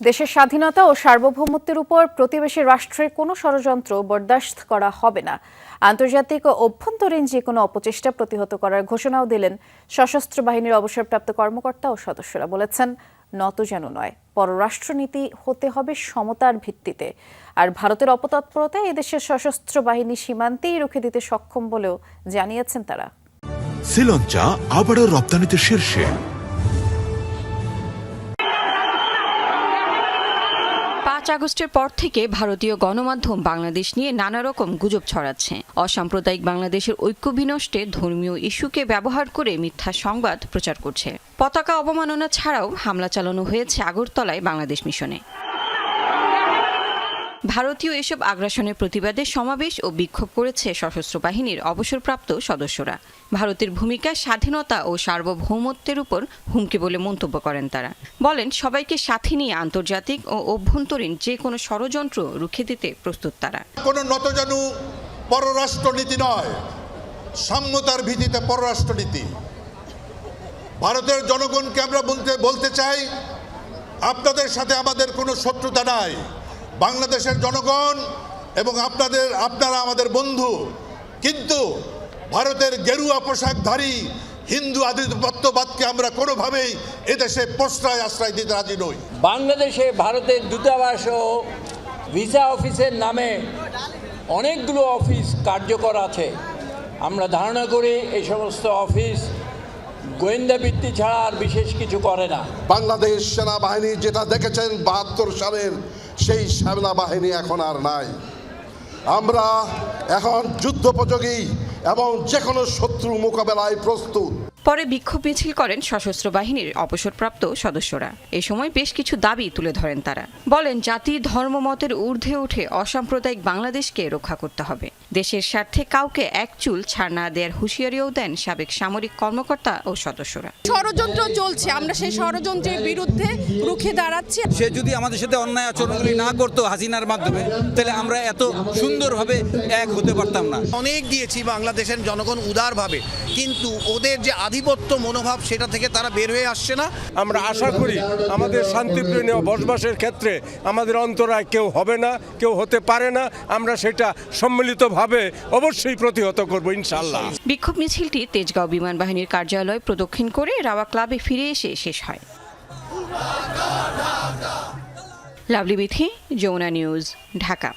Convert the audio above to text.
দেশের স্বাধীনতা ও সার্বভৌমত্বের উপর প্রতিবেশী রাষ্ট্রের কোনো ষড়যন্ত্র বরদাস্ত করা হবে না। আন্তর্জাতিক ও অভ্যন্তরীণ যে কোনো অপচেষ্টা প্রতিহত করার ঘোষণাও দিলেন সশস্ত্র বাহিনীর অবসরপ্রাপ্ত কর্মকর্তা ও সদস্যরা বলেছেন, নত যেন নয়, পররাষ্ট্রনীতি হতে হবে সমতার ভিত্তিতে। আর ভারতের অপতৎপরতায় এদেশের সশস্ত্র বাহিনী সীমান্তেই রুখে দিতে সক্ষম বলেও জানিয়েছেন তারা। শ্রীলঞ্চা আবারও রপ্তানিতে শীর্ষে। পাঁচ আগস্টের পর থেকে ভারতীয় গণমাধ্যম বাংলাদেশ নিয়ে নানা রকম গুজব ছড়াচ্ছে। অসাম্প্রদায়িক বাংলাদেশের ঐক্য বিনষ্টে ধর্মীয় ইস্যুকে ব্যবহার করে মিথ্যা সংবাদ প্রচার করছে। পতাকা অবমাননা ছাড়াও হামলা চালানো হয়েছে আগরতলায় বাংলাদেশ মিশনে। ভারতীয় এসব আগ্রাসনের প্রতিবাদে সমাবেশ ও বিক্ষোভ করেছে সশস্ত্র বাহিনীর অবসরপ্রাপ্ত সদস্যরা। ভারতের ভূমিকা, স্বাধীনতা ও সার্বভৌমত্বের উপর হুমকি বলে মন্তব্য করেন তারা। বলেন, সবাইকে সাথে নিয়ে আন্তর্জাতিক ও অভ্যন্তরীণ যে কোনো ষড়যন্ত্র রুখে দিতে প্রস্তুত তারা। কোনো নতজানু পররাষ্ট্রনীতি নয়। সাম্যতার ভিত্তিতে পররাষ্ট্রনীতি। ভারতের জনগণকে আমরা বলতে বলতে চাই, আপনাদের সাথে আমাদের কোনো শত্রুতা নাই। বাংলাদেশের জনগণ এবং আপনাদের, আপনারা আমাদের বন্ধু। কিন্তু ভারতের গেরুয়া পোশাকধারী হিন্দু আধিপত্যবাদকে আমরা কোনোভাবেই এদেশে প্রশ্রয়, আশ্রয় দিতে রাজি নই। বাংলাদেশে ভারতের দূতাবাস ও ভিসা অফিসের নামে অনেকগুলো অফিস কার্যকর আছে। আমরা ধারণা করি এই সমস্ত অফিস গোয়েন্দা বৃত্তি ছাড়া আর বিশেষ কিছু করে না। বাংলাদেশ সেনাবাহিনী যেটা দেখেছেন বাহাত্তর সালের সেই সেনাবাহিনী এখন আর নাই। আমরা এখন যুদ্ধোপযোগী এবং যে কোনো শত্রু মোকাবেলায় প্রস্তুত। পরে বিক্ষোভ মিছিল করেন সশস্ত্র বাহিনীর অবসরপ্রাপ্ত সদস্যরা। এ সময় বেশ কিছু দাবি তুলে ধরেন তারা। বলেন জাতি ধর্মমতের ঊর্ধ্বে উঠে অসাম্প্রদায়িক বাংলাদেশকে রক্ষা করতে হবে। দেশের স্বার্থে কাউকে এক চুল ছাড় না দেওয়ার হুঁশিয়ারিও দেন সাবেক সামরিক কর্মকর্তা ও সদস্যরা। ষড়যন্ত্র চলছে আমরা সেই ষড়যন্ত্রের বিরুদ্ধে রুখে দাঁড়াচ্ছি। সে যদি আমাদের সাথে অন্যায় আচরণগুলি না করতো হাসিনার মাধ্যমে তাহলে আমরা এত সুন্দরভাবে এক হতে পারতাম না। অনেক দিয়েছি বাংলাদেশের জনগণ উদারভাবে কিন্তু ওদের যে আধিপত্য মনোভাব সেটা থেকে তারা বের হয়ে আসছে না। আমরা আশা করি আমাদের শান্তিপ্রিয় বসবাসের ক্ষেত্রে আমাদের অন্তরায় কেউ হবে না কেউ হতে পারে না। আমরা সেটা সম্মিলিতভাবে অবশ্যই প্রতিহত করব ইনশাল্লাহ বিক্ষোভ মিছিলটি তেজগাঁও বিমান বাহিনীর কার্যালয় প্রদক্ষিণ করে রাওয়া ক্লাবে ফিরে এসে শেষ হয়। Lovely Bithi Jamuna news Dhaka.